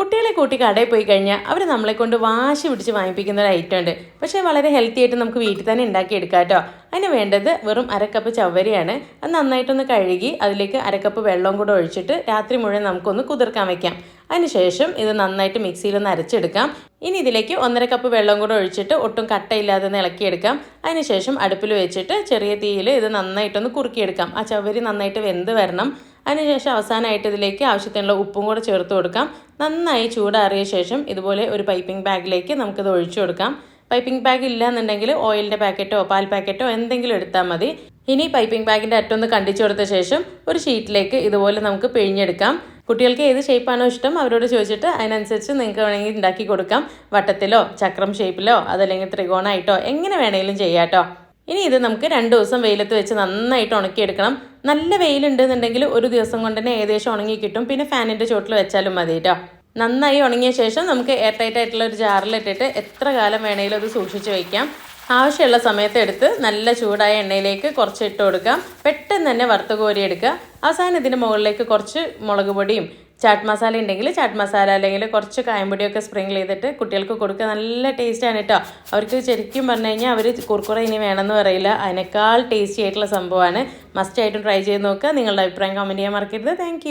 കുട്ടികളെ കൂട്ടി കടയിൽ പോയി കഴിഞ്ഞാൽ അവർ നമ്മളെ കൊണ്ട് വാശി പിടിച്ച് വാങ്ങിപ്പിക്കുന്ന ഒരു ഐറ്റം ഉണ്ട്. പക്ഷേ വളരെ ഹെൽത്തി ആയിട്ട് നമുക്ക് വീട്ടിൽ തന്നെ ഉണ്ടാക്കിയെടുക്കാം കേട്ടോ. അതിന് വേണ്ടത് വെറും അരക്കപ്പ് ചവ്വരിയാണ്. അത് നന്നായിട്ടൊന്ന് കഴുകി അതിലേക്ക് അരക്കപ്പ് വെള്ളവും കൂടെ ഒഴിച്ചിട്ട് രാത്രി മുഴുവൻ നമുക്കൊന്ന് കുതിർക്കാൻ വയ്ക്കാം അതിനുശേഷം ഇത് നന്നായിട്ട് മിക്സിയിലൊന്ന് അരച്ചെടുക്കാം. ഇനി ഇതിലേക്ക് ഒന്നര കപ്പ് വെള്ളം കൂടെ ഒഴിച്ചിട്ട് ഒട്ടും കട്ടയില്ലാതെ ഇളക്കിയെടുക്കാം. അതിനുശേഷം അടുപ്പിൽ വെച്ചിട്ട് ചെറിയ തീയിൽ ഇത് നന്നായിട്ടൊന്ന് കുറുക്കിയെടുക്കാം. ആ ചവ്വരി നന്നായിട്ട് വെന്ത് വരണം. അതിനുശേഷം അവസാനമായിട്ട് ഇതിലേക്ക് ആവശ്യത്തിനുള്ള ഉപ്പും കൂടെ ചേർത്ത് കൊടുക്കാം. നന്നായി ചൂടാറിയ ശേഷം ഇതുപോലെ ഒരു പൈപ്പിംഗ് ബാഗിലേക്ക് നമുക്കിത് ഒഴിച്ചു കൊടുക്കാം. പൈപ്പിംഗ് ബാഗ് ഇല്ല എന്നുണ്ടെങ്കിൽ ഓയിലിന്റെ പാക്കറ്റോ പാൽ പാക്കറ്റോ എന്തെങ്കിലും എടുത്താൽ മതി. ഇനി പൈപ്പിംഗ് ബാഗിന്റെ അറ്റൊന്ന് കണ്ടിച്ചു കൊടുത്ത ശേഷം ഒരു ഷീറ്റിലേക്ക് ഇതുപോലെ നമുക്ക് പിഴിഞ്ഞെടുക്കാം. കുട്ടികൾക്ക് ഏത് ഷേപ്പാണോ ഇഷ്ടം അവരോട് ചോദിച്ചിട്ട് അതിനനുസരിച്ച് നിങ്ങൾക്ക് വേണമെങ്കിൽ ഉണ്ടാക്കി കൊടുക്കാം. വട്ടത്തിലോ ചക്രം ഷേപ്പിലോ അതല്ലെങ്കിൽ ത്രികോണമായിട്ടോ എങ്ങനെ വേണമെങ്കിലും ചെയ്യാം കേട്ടോ ഇനി ഇത് നമുക്ക് രണ്ട് ദിവസം വെയിലത്ത് വെച്ച് നന്നായിട്ട് ഉണക്കിയെടുക്കണം. നല്ല വെയിലുണ്ടെന്നുണ്ടെങ്കിൽ ഒരു ദിവസം കൊണ്ട് തന്നെ ഏകദേശം ഉണങ്ങി കിട്ടും. പിന്നെ ഫാനിന്റെ ചോട്ടിൽ വെച്ചാലും മതി കേട്ടോ നന്നായി ഉണങ്ങിയ ശേഷം നമുക്ക് എയർ ടൈറ്റ് ആയിട്ടുള്ള ഒരു ജാറിലിട്ടിട്ട് എത്ര കാലം വേണമെങ്കിലും അത് സൂക്ഷിച്ച് വയ്ക്കാം ആവശ്യമുള്ള സമയത്ത് എടുത്ത് നല്ല ചൂടായ എണ്ണയിലേക്ക് കുറച്ച് ഇട്ട് കൊടുക്കാം. പെട്ടെന്ന് തന്നെ വറുത്ത് കോരിയെടുക്കുക. അവസാനം ഇതിന്റെ മുകളിലേക്ക് കുറച്ച് മുളക് പൊടിയും ചാട്ട് മസാല ഉണ്ടെങ്കിൽ ചാട്ട് മസാല അല്ലെങ്കിൽ കുറച്ച് കായംപൊടിയൊക്കെ സ്പ്രിങ്കിൾ ചെയ്തിട്ട് കുട്ടികൾക്ക് കൊടുക്കുക നല്ല ടേസ്റ്റാണ് കേട്ടോ അവർക്ക് ശരിക്കും പറഞ്ഞു കഴിഞ്ഞാൽ അവർ കുർക്കുറ ഇനി വേണമെന്ന് പറയില്ല. അതിനേക്കാൾ ടേസ്റ്റി ആയിട്ടുള്ള സംഭവമാണ്. മസ്റ്റ് ആയിട്ടും ട്രൈ ചെയ്ത് നോക്കുക. നിങ്ങളുടെ അഭിപ്രായം കമന്റ് ചെയ്യാൻ മറക്കരുത്. താങ്ക്